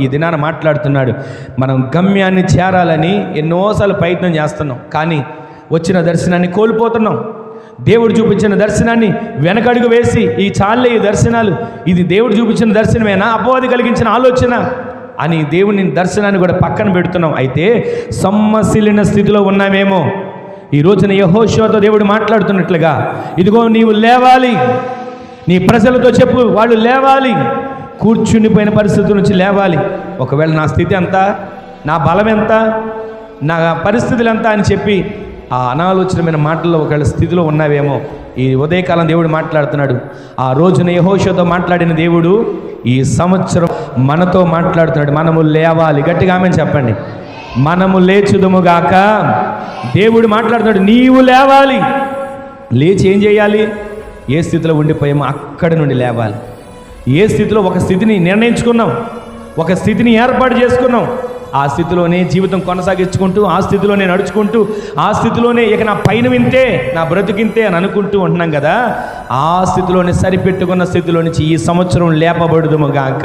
ఈ దినాన మాట్లాడుతున్నాడు. మనం గమ్యాన్ని చేరాలని ఎన్నోసార్లు ప్రయత్నం చేస్తున్నాం. కానీ వచ్చిన దర్శనాన్ని కోల్పోతున్నాం. దేవుడు చూపించిన దర్శనాన్ని వెనకడుగు వేసి ఈ చాలే ఈ దర్శనాలు ఇది దేవుడు చూపించిన దర్శనమేనా? అపవాది కలిగించిన ఆలోచన అని దేవుని దర్శనాన్ని కూడా పక్కన పెడుతున్నాం. అయితే సమ్మశీలిన స్థితిలో ఉన్నామేమో. ఈ రోజున యహోశివతో దేవుడు మాట్లాడుతున్నట్లుగా ఇదిగో నీవు లేవాలి. నీ ప్రజలతో చెప్పు వాళ్ళు లేవాలి. కూర్చుండిపోయిన పరిస్థితి నుంచి లేవాలి. ఒకవేళ నా స్థితి ఎంత నా బలం ఎంత నా పరిస్థితులు ఎంత అని చెప్పి ఆ అనాలోచనమైన మాటల్లో ఒకవేళ స్థితిలో ఉన్నావేమో ఈ ఉదయకాలం దేవుడు మాట్లాడుతున్నాడు. ఆ రోజున యహోషతో మాట్లాడిన దేవుడు ఈ సంవత్సరం మనతో మాట్లాడుతున్నాడు. మనము లేవాలి. గట్టిగా ఆమె చెప్పండి. మనము లేచుదుముగాక దేవుడు మాట్లాడుతున్నాడు. నీవు లేవాలి. లేచి ఏం చేయాలి? ఏ స్థితిలో ఉండిపోయామో అక్కడి నుండి లేవాలి. ఏ స్థితిలో ఒక స్థితిని నిర్ణయించుకున్నాం? ఒక స్థితిని ఏర్పాటు చేసుకున్నాం? ఆ స్థితిలోనే జీవితం కొనసాగించుకుంటూ ఆ స్థితిలోనే నడుచుకుంటూ ఆ స్థితిలోనే ఇక నా పైన వింతే నా బ్రతికింతే అని అనుకుంటూ ఉంటున్నాం కదా? ఆ స్థితిలోనే సరిపెట్టుకున్న స్థితిలో నుంచి ఈ సంవత్సరం లేపబడుదుము గాక.